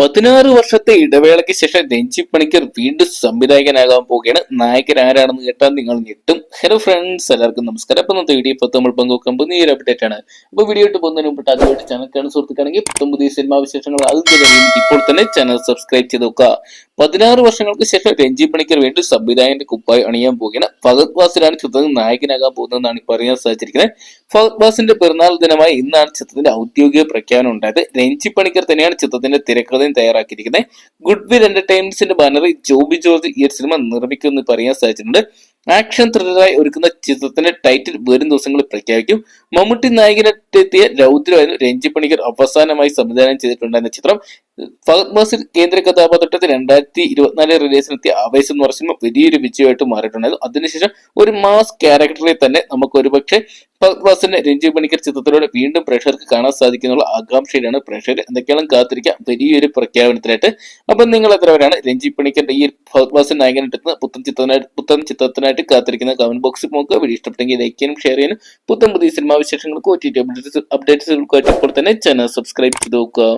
പതിനാറ് വർഷത്തെ ഇടവേളയ്ക്ക് ശേഷം രഞ്ജിത് പണിക്കർ വീണ്ടും സംവിധായകനാകാൻ പോവുകയാണ്. നായകൻ ആരാണെന്ന് കേട്ടാൽ നിങ്ങൾ ഞെട്ടും. ഹലോ ഫ്രണ്ട്സ് എല്ലാവർക്കും നമസ്കാരം. അപ്പൊ ഇന്നത്തെ വീഡിയോ ഇപ്പൊ നമ്മൾ പങ്കുവെക്കാൻ പോകുന്ന ഈ ഒരു അപ്ഡേറ്റ് ആണ്. അപ്പൊ വീഡിയോ ഇട്ട് പോകുന്നതിന് മുമ്പ് അതുമായിട്ട് ചാനൽ കാണുന്ന സുഹൃത്തുക്കാണെങ്കിൽ പുത്തം പുതിയ സിനിമാ വിശേഷങ്ങൾ അത് ഇപ്പോൾ തന്നെ ചാനൽ സബ്സ്ക്രൈബ് ചെയ്ത് നോക്കുക. പതിനാറ് വർഷങ്ങൾക്ക് ശേഷം രഞ്ജി പണിക്കർ വീണ്ടും സംവിധായകന്റെ കുപ്പായി അണിയാൻ പോവുകയാണ്. ഫഹദ് വാസിലാണ് ചിത്രത്തിൽ നായകനാകാൻ പോകുന്നതെന്നാണ് ഇപ്പോൾ അറിയാൻ സാധിച്ചിരിക്കുന്നത്. ഫഹദ് വാസിന്റെ പിറന്നാൾ ദിനമായി ഇന്നാണ് ചിത്രത്തിന്റെ ഔദ്യോഗിക പ്രഖ്യാപനം ഉണ്ടായത്. രഞ്ജി പണിക്കർ തന്നെയാണ് ചിത്രത്തിന്റെ തിരക്കഥയും തയ്യാറാക്കിയിരിക്കുന്നത്. ഗുഡ് വിൽ എന്റർടൈൻമെന്റ്സിന്റെ ബാനറിൽ ജോബി ജോർജ് ഈ ഒരു സിനിമ നിർമ്മിക്കുമെന്ന് പറയാൻ സാധിച്ചിട്ടുണ്ട്. ആക്ഷൻ ത്രില്ലറായി ഒരുക്കുന്ന ചിത്രത്തിന്റെ ടൈറ്റിൽ വരും ദിവസങ്ങളിൽ പ്രഖ്യാപിക്കും. മമ്മൂട്ടി നായകനെത്തിയ രൗദ്രമായിരുന്നു രഞ്ജി പണിക്കർ അവസാനമായി സംവിധാനം ചെയ്തിട്ടുണ്ടായിരുന്ന ചിത്രം. ഫഹദ് മാസിൽ കേന്ദ്ര കഥാപാത്രത്തിൽ രണ്ടായിരത്തി ഇരുപത്തിനാല് റിലീസിനെത്തിയ ആവേശം എന്ന് സിനിമ വലിയൊരു വിജയമായിട്ട് മാറിയിട്ടുണ്ടായിരുന്നു. അതിനുശേഷം ഒരു മാസ് ക്യാരക്ടറെ തന്നെ നമുക്ക് ഒരുപക്ഷെ ഫഹദ് മാസിന്റെ രഞ്ജി പണിക്കർ ചിത്രത്തിലൂടെ വീണ്ടും പ്രേക്ഷകർക്ക് കാണാൻ സാധിക്കുന്നുള്ള ആകാംക്ഷയിലാണ് പ്രേക്ഷകർ എന്തൊക്കെയാണ് കാത്തിരിക്കുക വലിയൊരു പ്രഖ്യാപനത്തിലായിട്ട് അപ്പം നിങ്ങൾ എത്ര പേരാണ് രഞ്ജി പണിക്കറിന്റെ ഈ ഫഹദ് ഫാസിൻ നായകനായിട്ട് പുത്തൻ ചിത്രത്തിനായിട്ട് പുത്തൻ ചിത്രത്തിനായിട്ട് കാത്തിരിക്കുന്ന കമന്റ് ബോക്സിൽ നോക്കുക. വീഡിയോ ഇഷ്ടപ്പെട്ടെങ്കിൽ ലൈക്ക് ചെയ്യാനും ഷെയർ ചെയ്യാനും പുത്തൻ പുതിയ സിനിമാ വിശേഷങ്ങൾക്ക് ഒ ടി ടി അപ്ഡേറ്റ്സ് അപ്ഡേറ്റ്സുകൾക്കായിട്ട് ഇപ്പോൾ തന്നെ ചാനൽ സബ്സ്ക്രൈബ് ചെയ്ത് നോക്കുക.